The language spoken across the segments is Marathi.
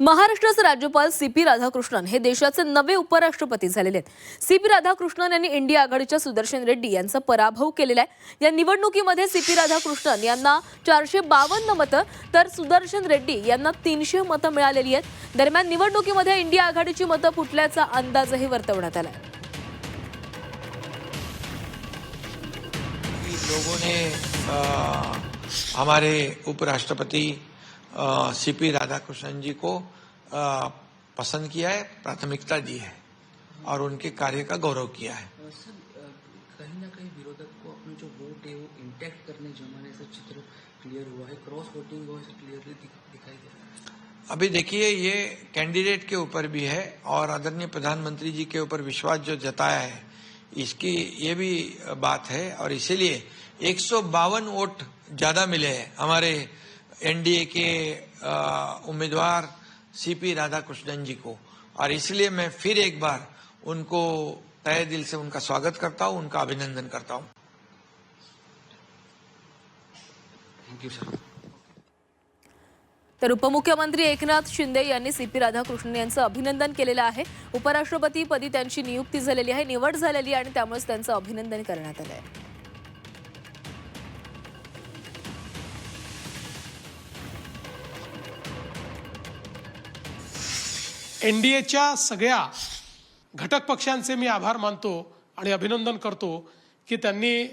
महाराष्ट्राचे राज्यपाल सी पी राधाकृष्णन हे देशाचे नवे उपराष्ट्रपती झालेले आहेत. सी पी राधाकृष्णन यांनी इंडिया आघाडीच्या सुदर्शन रेड्डी यांचा पराभव केलेला आहे. या निवडणुकीमध्ये सी पी राधाकृष्णन यांना चारशे बावन्न मतं तर सुदर्शन रेड्डी यांना तीनशे मतं मिळालेली आहेत. दरम्यान निवडणुकीमध्ये इंडिया आघाडीची मतं फुटल्याचा अंदाजही वर्तवण्यात आला आहे. लोगों ने हमारे उपराष्ट्रपति सी पी राधाकृष्णन जी को अ, पसंद किया है प्राथमिकता दी है और उनके कार्य का गौरव किया है। कहीं ना कहीं विरोधक को अपना जो वोट है वो इंटैक्ट करने जमाने से चित्र क्लियर हुआ है क्रॉस वोटिंग है क्लियरली दिखाई दे रहा है। अभी देखिए ये कैंडिडेट के ऊपर भी है और आदरणीय प्रधानमंत्री जी के ऊपर विश्वास जो जताया है इसकी ये भी बात है और इसीलिए एक सौ बावन वोट ज़्यादा मिले हैं हमारे एनडीए के उम्मीदवार सीपी राधाकृष्णन जी को। और इसलिए मैं फिर एक बार उनको तय दिल से उनका स्वागत करता हूं उनका अभिनंदन करता हूं। थैंक यू सर तर उपमुख्यमंत्री एकनाथ शिंदे यांनी सी पी राधाकृष्णन यांचं अभिनंदन केलेलं आहे. उपराष्ट्रपतीपदी त्यांची नियुक्ती झालेली आहे निवड झालेली आहे आणि त्यामुळेच त्यांचं अभिनंदन करण्यात आलं आहे एन डी एच्या सगळ्या घटक पक्षांचे मी आभार मानतो आणि अभिनंदन करतो की त्यांनी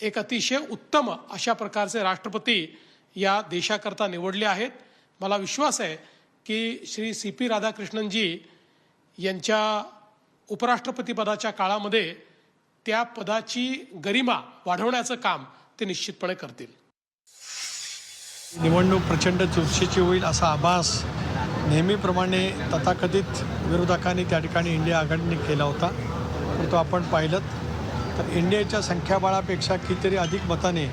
एक अतिशय उत्तम अशा प्रकारचे राष्ट्रपती या देशाकरता निवडले आहेत. मला विश्वास आहे की श्री सी पी राधाकृष्णनजी यांच्या उपराष्ट्रपतीपदाच्या काळामध्ये त्या पदाची गरिमा वाढवण्याचं काम ते निश्चितपणे करतील. निवडणूक प्रचंड चुरशीची होईल असा आभास नेहमीप्रमाणे तथाकथित विरोधकांनी त्या ठिकाणी इंडिया आघाडीने केला होता परंतु आपण पाहिलं तर इंडियाच्या संख्याबळापेक्षा कितीतरी अधिक मताने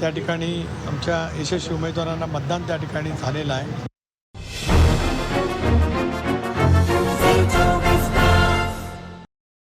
त्या ठिकाणी आमच्या यशस्वी उमेदवारांना मतदान त्या ठिकाणी झालेलं आहे.